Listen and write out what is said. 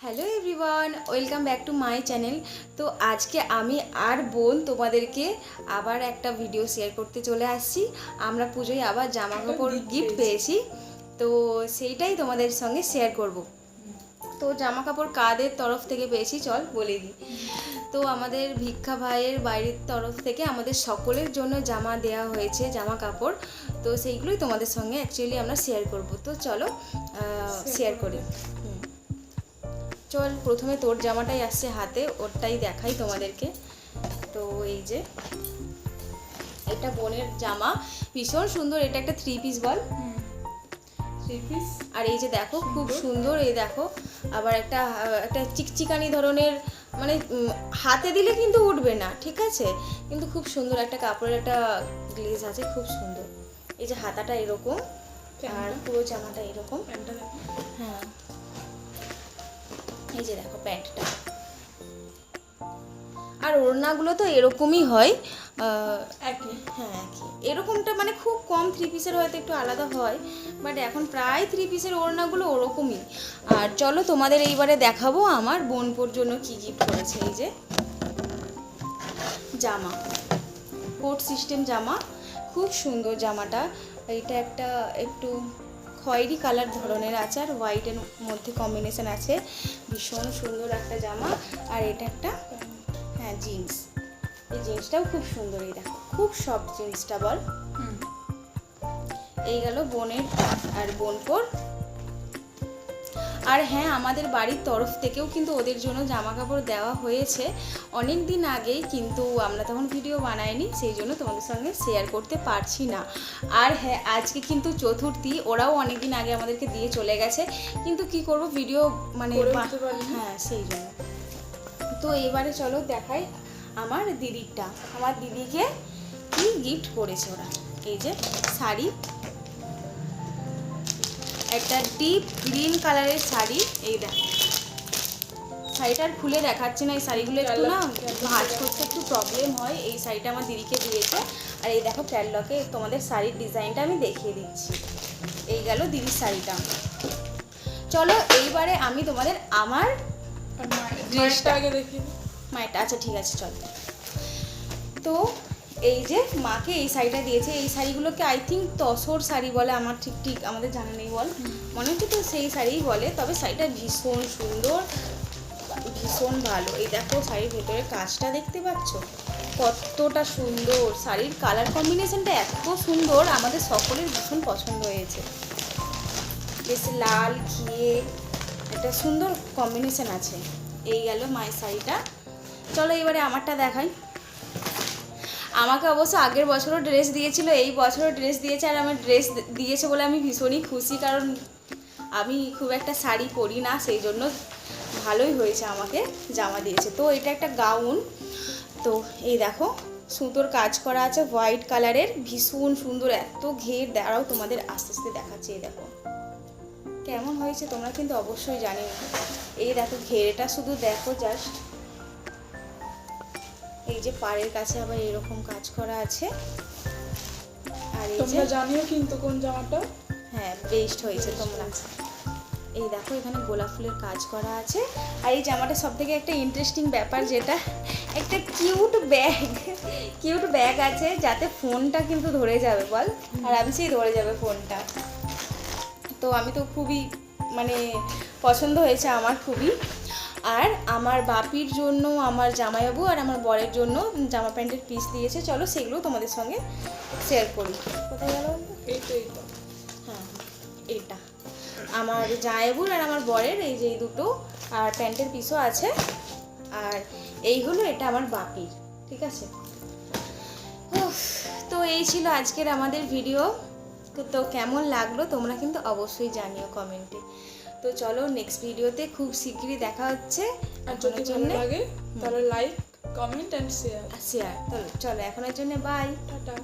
Hello everyone welcome back to my channel তো আজকে আমি আর বোন তোমাদেরকে আবার একটা ভিডিও শেয়ার করতে চলে আসছি। আমরা পুজোয় আবার জামা কাপড় গিফট পেয়েছি। তো সেইটাই তোমাদের সঙ্গে শেয়ার করব। তো জামা কাপড় কাদের তরফ থেকে পেয়েছি চল বলে দিই। তো আমাদের ভিক্ষা ভাইয়ের বাইরের তরফ থেকে আমাদের সকলের জন্য জামা দেওয়া হয়েছে জামা কাপড় তো সেইগুলোই তোমাদের সঙ্গে অ্যাকচুয়ালি আমরা শেয়ার করব। তো চলো শেয়ার করি। হুম। চল প্রথমে তোর জামাটাই আসছে হাতে ওরটাই দেখাই তোমাদেরকে। তো এই যে এটা বোনের জামা। ভীষণ সুন্দর এটা একটা থ্রি পিস বল। থ্রি পিস আর এই যে দেখো খুব সুন্দর। এই দেখো। আবার একটা একটা চিকচিকানি ধরনের মানে হাতে দিলে কিন্তু উঠবে না ঠিক আছে? কিন্তু খুব সুন্দর একটা কাপড়ের একটা গ্লেজ আছে খুব সুন্দর। এই যে হাতাটা এরকম আর পুরো জামাটা এরকম। হ্যাঁ। এই যে দেখো প্যান্টটা। আর ওড়নাগুলো তো এরকমই হয় একই। হ্যাঁ একই। এরকমটা মানে খুব কম থ্রি পিসের হয়তো একটু আলাদা হয় বাট এখন প্রায় থ্রি পিসের ওড়নাগুলো ওরকমই। আর চলো তোমাদের এইবারে দেখাবো আমার বোনপোর জন্য কি গিফট করেছে এই যে জামা। কোট সিস্টেম জামা খুব সুন্দর জামাটা। এটা একটা একটু খয়েরি কালার ধরনের আছে আর হোয়াইটের মধ্যে কম্বিনেশন আছে। ভীষণ সুন্দর একটা জামা আর এটা একটা হ্যাঁ জিন্স এই জিন্সটাও খুব সুন্দর এই দেখো খুব সফট জিন্সটা বল। এই গেল বোনের আর বোনপোর আর হ্যাঁ আমাদের বাড়ির তরফ থেকেও কিন্তু ওদের জন্য জামা কাপড় দেওয়া হয়েছে। অনেক দিন আগেই কিন্তু আমরা তখন ভিডিও বানাইনি সেই জন্য তোমাদের সঙ্গে শেয়ার করতে পারছি না। আর হ্যাঁ আজকে কিন্তু চতুর্থী ওরাও অনেক দিন আগে আমাদেরকে দিয়ে চলে গেছে। কিন্তু কি করব ভিডিও মানে। হ্যাঁ সেই জন্য। তো এবারে চলো দেখাই আমার দিদিরটা। আমার দিদিকে কি গিফট করেছে ওরা? এই যে শাড়ি একটা ডিপ গ্রিন কালারের শাড়ি এই দেখো। শাড়িটা আর খুলে দেখাচ্ছে না এই শাড়িগুলো একটু না ভাঁজ করতে একটু প্রবলেম হয়। এই শাড়িটা আমার দিদিকে দিয়েছে। আর এই দেখো ক্যাটলকে তোমাদের শাড়ির ডিজাইনটা আমি দেখিয়ে দিচ্ছি। এই গেল দিদির শাড়িটা। চলো এইবারে আমি তোমাদের আমার ড্রেসটা আগে দিই। মায়েরটা আচ্ছা ঠিক আছে চলো। তো এই যে মাকে এই শাড়িটা দিয়েছে, এই শাড়িগুলোকে আই থিঙ্ক তসর শাড়ি বলে, আমার ঠিক ঠিক আমাদের জানা নেই বল। মনে হচ্ছে তো সেই শাড়িই বলে, তবে শাড়িটা ভীষণ সুন্দর, ভীষণ ভালো। এই দেখো শাড়ির ভেতরে কাজটা দেখতে পাচ্ছ? কতটা সুন্দর। শাড়ির কালার কম্বিনেশনটা এত সুন্দর, আমাদের সকলের ভীষণ পছন্দ হয়েছে। বেশ লাল, ঘিয়ে, একটা সুন্দর কম্বিনেশন আছে। এই গেল মায়ের শাড়িটা। চলো এবারে আমারটা দেখাই। আমাকে অবশ্য আগের বছরও ড্রেস দিয়েছিল, এই বছরও ড্রেস দিয়েছে আর আমার ড্রেস দিয়েছে বলে আমি ভীষণই খুশি কারণ আমি খুব একটা শাড়ি পরি না, সেই জন্য ভালোই হয়েছে আমাকে জামা দিয়েছে। তো এটা একটা গাউন তো এই দেখো সুতোর কাজ করা আছে হোয়াইট কালারের ভীষণ সুন্দর, এত ঘের, দাঁড়াও তোমাদের আস্তে আস্তে দেখাচ্ছে, এই দেখো। কেমন হয়েছে তোমরা কিন্তু অবশ্যই জানিও। এই দেখো ঘেরেটা শুধু দেখো জাস্ট এই যে পাড়ের কাছে আবার এরকম কাজ করা আছে। আর এই যে জানিও কিন্তু কোন জামাটা? হ্যাঁ বেস্ট হয়েছে তোমরা। এই দেখো এখানে গোলাপ ফুলের কাজ করা আছে। আর এই জামাটা সব থেকে একটা ইন্টারেস্টিং ব্যাপার যেটা একটা কিউট ব্যাগ কিউট ব্যাগ আছে যাতে ফোনটা কিন্তু ধরে যাবে বল। আরামসেই ধরে যাবে ফোনটা। তো আমি তো খুবই মানে পছন্দ হয়েছে আমার খুবই। আর আমার বাপির জন্য আমার জামাইবাবু আর আমার বরের জন্য জামা প্যান্টের পিস দিয়েছে। চলো সেগুলো তোমাদের সঙ্গে শেয়ার করি। কোথায় গেল এই তো এই তো। হ্যাঁ এটা। আমার জায়েবুর আর আমার বরের এই যে এই দুটো আর প্যান্টের পিসও আছে। আর এই হলো এটা আমার বাপির ঠিক আছে? তো এই ছিল আজকের আমাদের ভিডিও তো কেমন লাগল তোমরা কিন্তু অবশ্যই জানিও কমেন্টে তো চলো নেক্সট ভিডিওতে খুব শিগগিরই দেখা হচ্ছে। আর যদি ভালো লাগে তাহলে like comment and share share চলো চলো এখনের জন্য বাই টাটা।